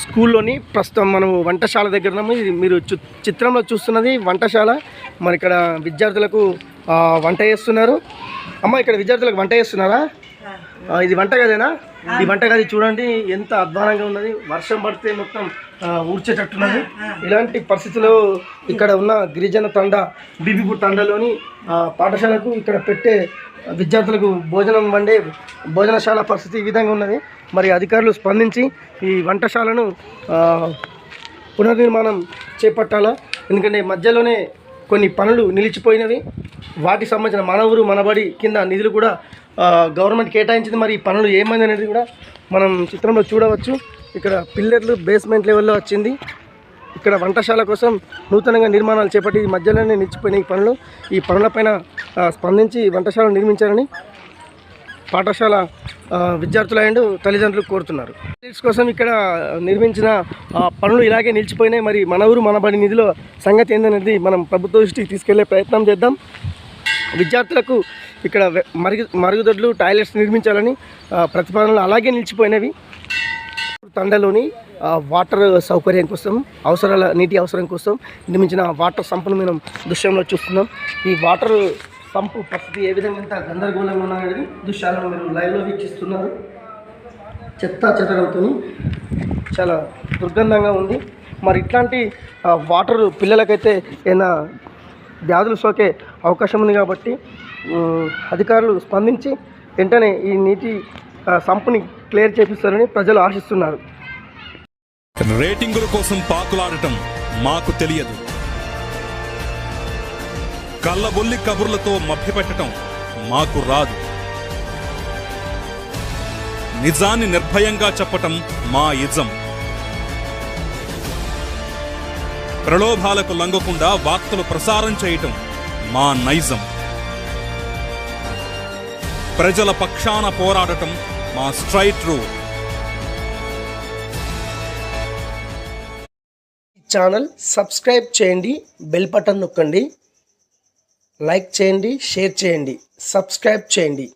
స్కూల్లోని ప్రస్తుతం మనం వంటశాల దగ్గర ఉన్నాము. ఇది మీరు చిత్రంలో చూస్తున్నది వంటశాల. మరి ఇక్కడ విద్యార్థులకు వంట చేస్తున్నారు. అమ్మ ఇక్కడ విద్యార్థులకు వంట చేస్తున్నారా? ఇది వంట గదేనా ఈ వంట గది చూడండి ఎంత అధ్వానంగా ఉన్నది. వర్షం పడితే మొత్తం ఊడ్చేటట్టున్నది. ఇలాంటి పరిస్థితుల్లో ఇక్కడ ఉన్న గిరిజన తండ బీబీపూర్ తండలోని పాఠశాలకు ఇక్కడ పెట్టే విద్యార్థులకు భోజనం వండే భోజనశాల పరిస్థితి ఈ విధంగా ఉన్నది. మరి అధికారులు స్పందించి ఈ వంటశాలను పునర్నిర్మాణం చేపట్టాలా? ఎందుకంటే మధ్యలోనే కొన్ని పనులు నిలిచిపోయినవి. వాటికి సంబంధించిన మన ఊరు మనబడి కింద నిధులు కూడా గవర్నమెంట్ కేటాయించింది. మరి ఈ పనులు ఏమైంది అనేది కూడా మనం చిత్రంలో చూడవచ్చు. ఇక్కడ పిల్లర్లు బేస్మెంట్ లెవెల్లో వచ్చింది. ఇక్కడ వంటశాల కోసం నూతనంగా నిర్మాణాలు చేపట్టి ఈ మధ్యలోనే నిలిచిపోయిన ఈ పనులు. ఈ పనులపైన స్పందించి వంటశాల నిర్మించాలని పాఠశాల విద్యార్థులు అండ్ తల్లిదండ్రులు కోరుతున్నారు. టీచర్స్ కోసం ఇక్కడ నిర్మించిన ఆ, పనులు ఇలాగే నిలిచిపోయినాయి. మరి మన ఊరు మన బడి నిధిలో సంగతి ఏందనేది మనం ప్రభుత్వ దృష్టికి తీసుకెళ్ళే ప్రయత్నం చేద్దాం. విద్యార్థులకు ఇక్కడ మరుగు మరుగుదొడ్లు టాయిలెట్స్ నిర్మించాలని ప్రతిపాదనలు అలాగే నిలిచిపోయినవి. తండలోని వాటర్ సౌకర్యం కోసం అవసరాల నీటి అవసరం కోసం నిర్మించిన వాటర్ సంపును మనం దృశ్యంలో చూస్తున్నాం. ఈ వాటర్ సంపు పరిస్థితి ఏ విధంగా ఎంత గందరగోళంగా ఉన్నది. దృశ్యాలను మీరు లైవ్లో వీక్షిస్తున్నారు. చెత్త చెదరవుతుంది చాలా దుర్గంధంగా ఉంది. మరి ఇట్లాంటి వాటర్ పిల్లలకైతే ఏదైనా వ్యాధులు సోకే అవకాశం ఉంది కాబట్టి అధికారులు స్పందించి వెంటనే ఈ నీటి సంపుని క్లియర్ చేపిస్తారని ప్రజలు ఆశిస్తున్నారు. రేటింగుల కోసం పాకులాడటం మాకు తెలియదు. కళ్ళబొల్లి కబుర్లతో మభ్యపెట్టడం మాకు రాదు. నిజాన్ని నిర్భయంగా చెప్పటం మా ఇజం ప్రలోభాలకు లంగకుండా వార్తలు ప్రసారం చేయటం మా నైజం. ప్రజల పక్షాన పోరాడటం మా స్ట్రైట్ రూ ఛానల్ సబ్స్క్రైబ్ చేయండి బెల్ బటన్ నొక్కండి లైక్ చేయండి షేర్ చేయండి సబ్స్క్రైబ్ చేయండి.